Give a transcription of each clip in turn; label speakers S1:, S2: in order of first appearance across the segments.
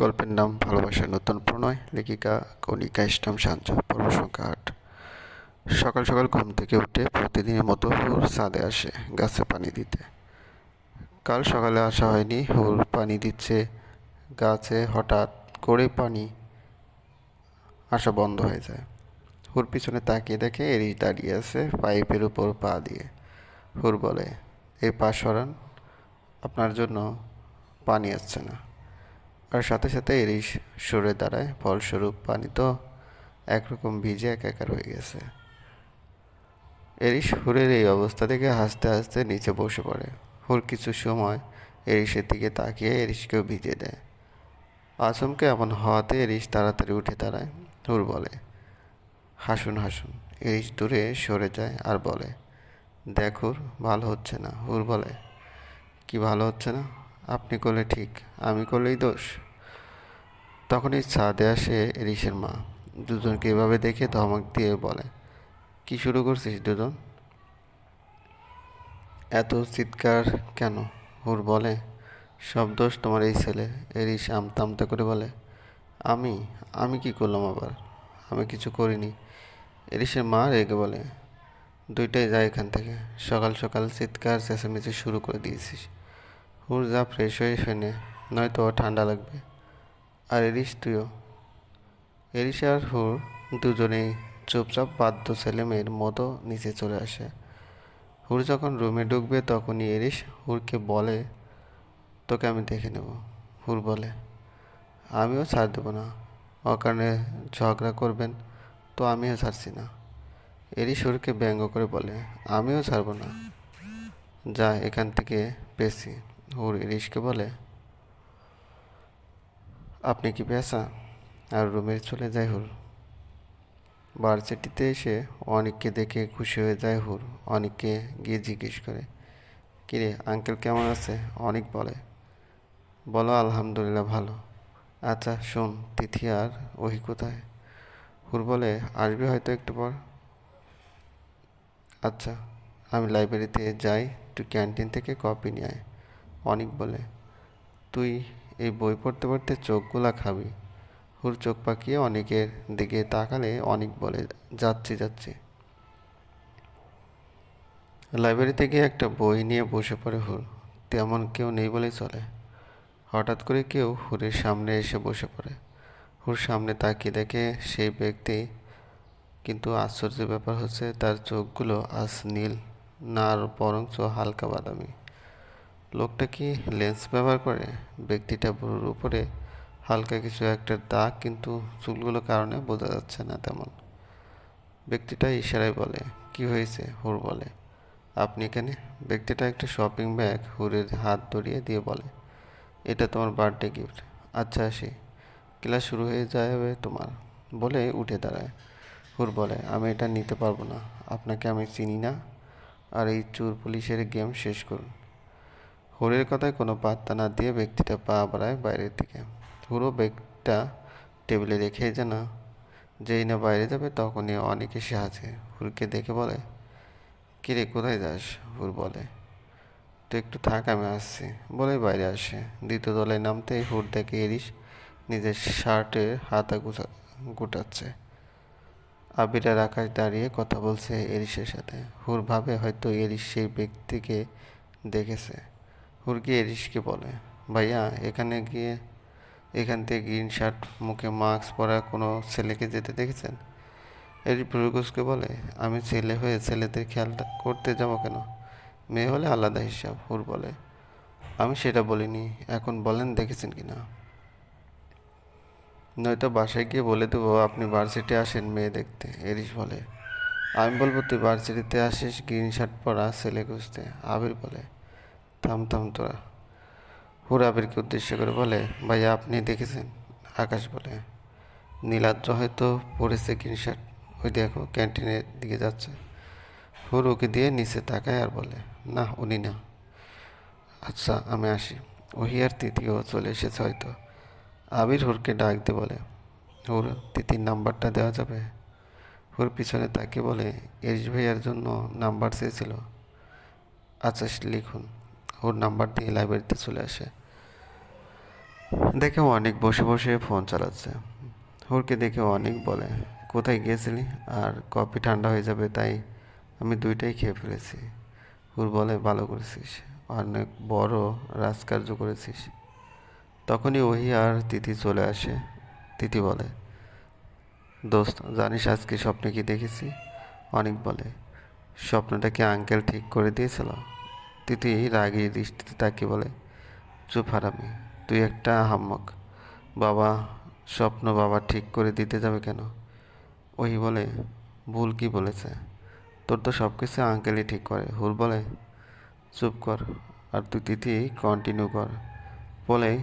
S1: গল্পের নাম ভালোবাসার নতুন প্রণয়, লেখিকা, কণিকা ইসলাম সাঞ্জু পর্ব সংখ্যা আট। সকাল সকাল ঘুম থেকে উঠে প্রতিদিনের মতো হুর ছাদে আসে গাছে পানি দিতে। কাল সকালে আসা হয়নি, হুর পানি দিচ্ছে গাছে, হঠাৎ করে পানি আসা বন্ধ হয়ে যায়। হুর পিছনে তাকিয়ে দেখে এরিস দাঁড়িয়ে আছে পাইপের উপর পা দিয়ে। হুর বলে, এই পা সরান, আপনার জন্য পানি আসছে না। আর সাথে সাথে এরিস সরে দাঁড়ায়। ফলস্বরূপ পানি তো একরকম ভিজে একাকার হয়ে গেছে। এরিস হুরের এই অবস্থা দেখে হাসতে হাসতে নিচে বসে পড়ে। হুর কিছু সময় এরিসের দিকে তাকিয়ে এরিসকেও ভিজে দেয়। আচমকে এমন হওয়াতে এরিস তাড়াতাড়ি উঠে দাঁড়ায়। হুর বলে, হাসুন হাসুন। এরিস দূরে সরে যায় আর বলে, দেখ হুর, ভালো হচ্ছে না। হুর বলে, কি ভালো হচ্ছে না? আপনি করলে ঠিক, আমি করলেই দোষ। তখনই ছাদে আসে এরিসের মা। দুজনকে এভাবে দেখে ধমক দিয়ে বলে, কি শুরু করছিস দুজন? এত চিৎকার কেন? হুর বলে, সব দোষ তোমার এই ছেলে। এরিস আমতা আমতা করে বলে, আমি? আমি কি করলাম আবার? আমি কিছু করিনি। এরিসের মা রেগে বলে, দুইটাই যায় এখান থেকে। সকাল সকাল চিৎকার চেঁচামেচি শুরু করে দিয়েছিস। হুর যা ফ্রেশ হয়ে ফেনে নয়তো ঠান্ডা লাগবে। আর এরিস তুইও। এরিস আর হুর দুজনেই চুপচাপ বাধ্য ছেলে মেয়ের মতো নিচে চলে আসে। হুর যখন রুমে ঢুকবে তখনই এরিস হুরকে বলে, তোকে আমি দেখে নেব। হুর বলে, আমিও ছাড় দেবো না। অকারণে ঝগড়া করবেন তো আমিও ছাড়ছি না। এরিস হুরকে ব্যঙ্গ করে বলে, আমিও ছাড়বো না। যা এখান থেকে পেছি হুর ইরিশকে বলে আপনি কি পেশা আর রুমে চলে যায় হুর। ভার্সিটিতে এসে অনেককে দেখে খুশি হয়ে যায় হুর। অনেককে গিয়ে জিজ্ঞেস করে, কিরে, আঙ্কেল কেমন আছে? অনেক বলে, বলো, আলহামদুলিল্লাহ ভালো। আচ্ছা শোন, তিথি আর ওহি কোথায়? হুর বলে, আসবে হয়তো একটু পর। আচ্ছা আমি লাইব্রেরিতে যাই, তুই ক্যান্টিন থেকে কপি নিয়ে আয়। অনেক বলে, তুই এই বই পড়তে পড়তে চোখগুলা খাবি। হুর চোখ পাকিয়ে অনেকের দিকে তাকালে অনেক বলে, যাচ্ছি যাচ্ছি। লাইব্রেরিতে গিয়ে একটা বই নিয়ে বসে পড়ে হুর। তেমন কেউ নেই বলেই চলে। হঠাৎ করে কেউ হুরের সামনে এসে বসে পড়ে। হুর সামনে তাকিয়ে দেখে সেই ব্যক্তি, কিন্তু আশ্চর্যের ব্যাপার হচ্ছে তার চোখগুলো আজ নীল, না আর বরঞ্চ হালকা বাদামি। লোকটা কি লেন্স ব্যবহার করে? ব্যক্তিটা বুড়োর উপরে হালকা কিছু একটা দাগ, কিন্তু চুলগুলোর কারণে বোঝা যাচ্ছে না তেমন। ব্যক্তিটা ইশারায় বলে, কি হয়েছে? হুর বলে, আপনি এখানে? ব্যক্তিটা একটা শপিং ব্যাগ হুরের হাত ধরিয়ে দিয়ে বলে, এটা তোমার বার্থডে গিফট আচ্ছা আসি। ক্লাস শুরু হয়ে যাবে তোমার। বলে উঠে দাঁড়ায়। হুর বলে, আমি এটা নিতে পারব না। আপনাকে আমি চিনি না। আর এই চোর পুলিশের গেম শেষ করুন। হুরের কথায় কোনো পাত্তা না দিয়ে ব্যক্তিটা পা বাড়ায় বাইরের দিকে। হুরো ব্যাগটা টেবিলে রেখে যেন যেই না বাইরে যাবে তখনই অনেক এসে আছে হুরকে দেখে বলে কিরে কোথায় যাস? হুর বলে তো একটু থাক, আমি আসছি। বলে বাইরে আসে। দ্বিতীয় দলে নামতেই হুর দেখে এরিস নিজের শার্টের হাতা গুছা, গুটাচ্ছে। আবির আর আকাশ দাঁড়িয়ে কথা বলছে এরিসের সাথে। হুর ভাবে হয়তো এরিস সেই ব্যক্তিকে দেখেছে। হুর গিয়ে এরিসকে বলে, ভাইয়া, এখানে গিয়ে এখান থেকে গ্রিন শার্ট মুখে মাস্ক পরা কোনো ছেলেকে যেতে দেখেছেন? এরিস ভুরুকুসকে বলে, আমি ছেলে হয়ে ছেলেদের খেয়াল করতে যাব কেন? মেয়ে হলে আলাদা হিসাব, হুর বলে। আমি সেটা বলিনি, এখন বলেন দেখেছেন কি না? নয়তো বাসায় গিয়ে বলে দেবো, আপনি ভার্সিটি আসেন মেয়ে দেখতে এরিস বলে। আমি বলব, তুই ভার্সিটিতে আসিস গ্রিন শার্ট পরা ছেলে খুঁজতে, আবির বলে। থাম থাম তোরা। হুর আবিরকে উদ্দেশ্য করে বলে ভাইয়া আপনি দেখেছেন? আকাশ বলে নীলাদ্র হয়তো পড়েছে গ্রিন শার্ট। ওই দেখো, ক্যান্টিনের দিকে যাচ্ছে। হুর ওকে দিয়ে নিচে তাকায় আর বলে, না, উনি না। আচ্ছা আমি আসি। ওহি আর তৃতীয় চলে এসেছে হয়তো। আবির হুরকে ডাক দিয়ে বলে, হুর তিতির নাম্বারটা দেওয়া যাবে? হুর পিছনে তাকে বলে এরিস ভাইয়ার জন্য নাম্বার চেয়েছিল। আচ্ছা লিখুন। ওর নাম্বার দিয়ে লাইব্রেরিতে চলে আসে। দেখে অনেক বসে বসে ফোন চালাচ্ছে। ওরকে দেখে অনেক বলে, কোথায় গিয়েছিলি? আর কফি ঠান্ডা হয়ে যাবে, তাই আমি দুইটাই খেয়ে ফেলেছি। ওর বলে, ভালো করেছিস, অনেক বড় রাজকার্য করেছিস। তখনই ওহি আর তিথি চলে আসে। তিথি বলে, দোস্ত, জানিস আজকে স্বপ্নে কি দেখেছি? অনেক বলে, স্বপ্নটা কি আঙ্কেল ঠিক করে দিয়েছিল? তিথি রাগী দৃষ্টিতে তাকে বলে, চুপ হারামি, তুই একটা হাম্মক বাবা, স্বপ্ন বাবা ঠিক করে দিতে যাবে কেন? ওই বলে, ভুল কি বলেছে? তোর তো সব কিছু আঙ্কেলই ঠিক করে, হুর বলে, চুপ কর, আর তুই তিথি কন্টিনিউ কর। বলে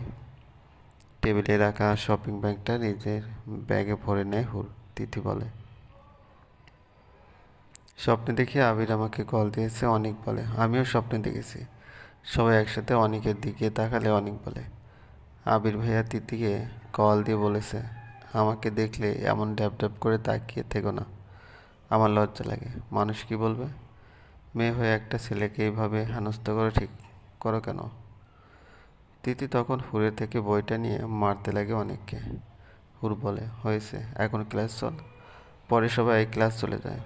S1: টেবিলে রাখা শপিং ব্যাগটা নিজের ব্যাগে ভরে নেয় হুর, তিথি বলে। স্বপ্নে দেখে আবির আমাকে কল দিয়েছে, অনেক বলে। আমিও স্বপ্নে দেখেছি। সবাই একসাথে অনেকের দিকে তাকালে অনেক বলে। আবির ভাইয়া তিতিকে কল দিয়ে বলেছে, আমাকে দেখলে এমন ড্যাব ড্যাব করে তাকিয়ে থেকো না। আমার লজ্জা লাগে। মানুষ কি বলবে? মেয়ে হয়ে একটা ছেলেকে এইভাবে হেনস্থ করে ঠিক করো কেন? তিতি তখন হুরের থেকে বইটা নিয়ে মারতে লাগে অনেককে। হুর বলে, হয়েছে, এখন ক্লাস চল। পরে সবাই ক্লাস চলে যায়।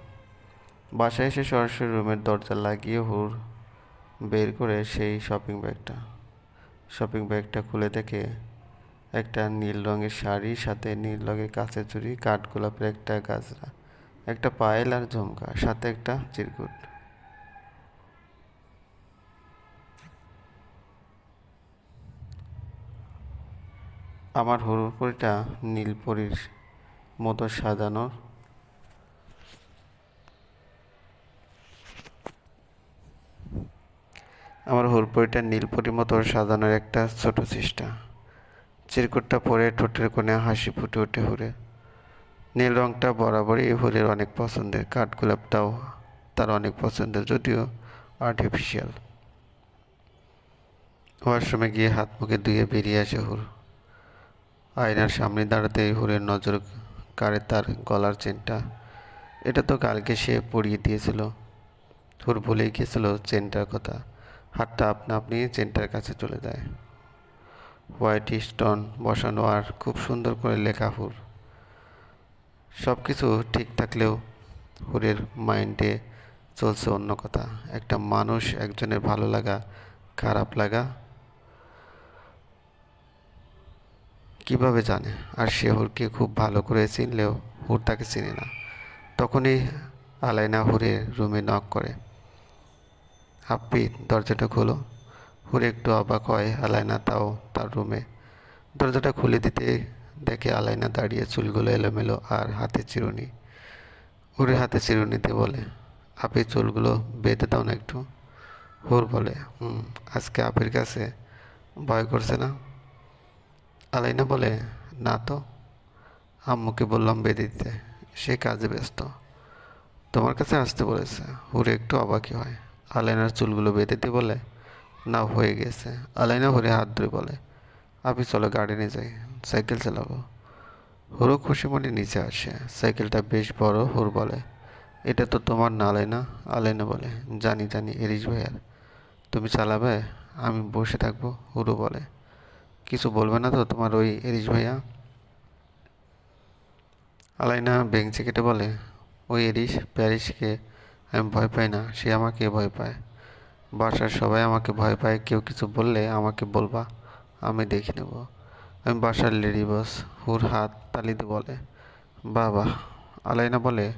S1: বাসায় এসে সরাসরি রুমের দরজা লাগিয়ে হুর বের করে সেই শপিং ব্যাগটা শপিং ব্যাগটা খুলে দেখে একটা নীল রঙের শাড়ি, সাথে নীল রঙের কাঁচের চুড়ি, কাঠগোলাপের একটা গাজরা একটা পায়েল আর ঝুমকা, সাথে একটা চিরকুট। আমার হুড়ুপুরিটা নীলপরির মতো সাজানোর আমার হুড়পুরিটা নীলপরির মতো সাজানোর একটা ছোট চেষ্টা। চিরকুটটা পরে ঠোঁটের কোণে হাসি ফুটে ওঠে হুরে নীল রঙটা বরাবরই হুরের অনেক পছন্দের কাঠগোলাপটাও তার অনেক পছন্দের, যদিও আর্টিফিশিয়াল ওয়াশরুমে গিয়ে হাত মুখে ধুয়ে বেরিয়ে আসে হুর আয়নার সামনে দাঁড়াতে হুরের নজর কাড়ে তার গলার চেনটা। এটা তো কালকে সে পরিয়ে দিয়েছিল। হুর ভুলেই গিয়েছিল চেনটার কথা। হাতটা আপনা আপনি চেনটার কাছে চলে যায়। হোয়াইট স্টোন বসানো আর খুব সুন্দর করে লেখা হুর সব কিছু ঠিক থাকলেও হুরের মাইন্ডে চলছে অন্য কথা। একটা মানুষ একজনের ভালো লাগা, খারাপ লাগা কীভাবে জানে? আর সে হুরকে খুব ভালো করে চিনলেও হুর তাকে চিনে না। তখনই আলাইনা হুরের রুমে নক করে। হাপ্পি দরজাটা খোলো। হুরে একটু অবাক হয় আলাইনা তাও তার রুমে। দরজাটা খুলে দিতে দেখে আলাইনা দাঁড়িয়ে চুলগুলো এলোমেলো আর হাতে চিরুনি। হুরের হাতে চিরুনিতে বলে, আপি, চুলগুলো বেঁধে দাও না একটু। হুর বলে হুম আজকে আপির কাছে ভয় করছে না? আলাইনা বলে, না তো। আম্মুকে বললাম বেঁধে দিতে, সে কাজে ব্যস্ত। তোমার কাছে আসতে বলেছে। হুরে একটু অবাকই হয়। আলাইনার চুলগুলো বেঁধে দিয়ে বলে। না, হয়ে গেছে। আলাইনা হুরে হাত ধরে বলে আপনি চলো গাড়ি নিয়ে যাই, সাইকেল চালাবো। হুরু খুশি মনে নিচে আসে। সাইকেলটা বেশ বড়, হুর বলে, এটা তো তোমার না আলাইনা? আলাইনা বলে, জানি জানি এরিস ভাইয়ার। তুমি চালাবে? আমি বসে থাকব। হুরু বলে, কিছু বলবে না তো তোমার ওই এরিস ভাইয়া? আলাইনা বেঞ্চে কেটে বলে, ওই এরিস প্যারিসকে আমি ভয় পাই না, সে আমাকে ভয় পায়। বাসার সবাই আমাকে ভয় পায়, কেউ কিছু বললে আমাকে বলবা, আমি দেখে নেব। আমি বাসার লেডি বস হুর হাত তালিতে বলে, বাবা, আলাইনা বলে,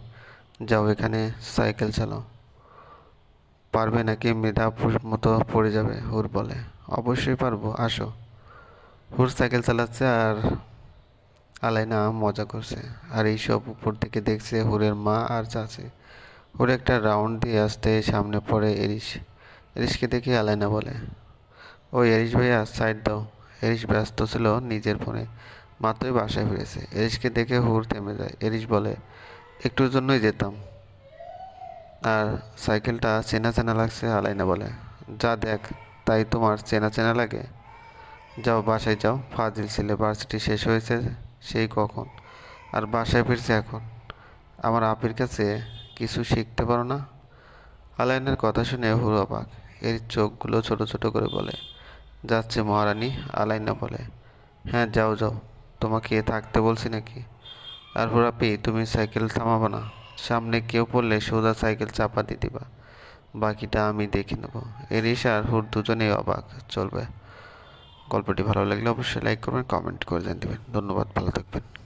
S1: যাও এখানে, সাইকেল চালাও। পারবে নাকি? মৃধাপুর মতো পড়ে যাবে, হুর বলে। অবশ্যই পারব, আসো। হুর সাইকেল চালাচ্ছে আর আলাইনা মজা করছে। আর এইসব উপর থেকে দেখছে হুরের মা আর চাচি। হুর একটা রাউন্ড দিয়ে আসতে সামনে পড়ে এরিস এরিসকে দেখে আলাইনা বলে। ওই এরিস ভাইয়া সাইড দাও। এরিস ব্যস্ত ছিল নিজের ফোনে মাত্রই বাসায় ফিরেছে। এরিসকে দেখে হুর থেমে যায়। এরিস বলে, একটুর জন্যই যেতাম। আর সাইকেলটা চেনা চেনা লাগছে আলাইনা বলে, যা দেখ, তাই তোমার চেনা চেনা লাগে? যাও, বাসায় যাও। ফাজিল ছেলে ভার্সিটি শেষ হয়েছে। সেই কখন? আর বাসায় ফিরছে এখন। আমার আপির কাছে কিছু শিখতে পারো না? আলাইনের কথা শুনে হুরু অবাক। এর চোখগুলো ছোট ছোট করে বলে, যাচ্ছে মহারানী, আলাইনা বলে। হ্যাঁ যাও যাও। তোমাকে থাকতে বলছি নাকি? আর হুরাপি তুমি সাইকেল থামাবো না। সামনে কেউ পড়লে সোজা সাইকেল চাপা দিয়ে দিবা। বাকিটা আমি দেখে নেব। এরিশা আর হুর দুজনেই অবাক। চলবে। গল্পটি ভালো লাগলে অবশ্যই লাইক করবেন কমেন্ট করে জানিয়ে দেবেন। ধন্যবাদ, ভালো থাকবেন।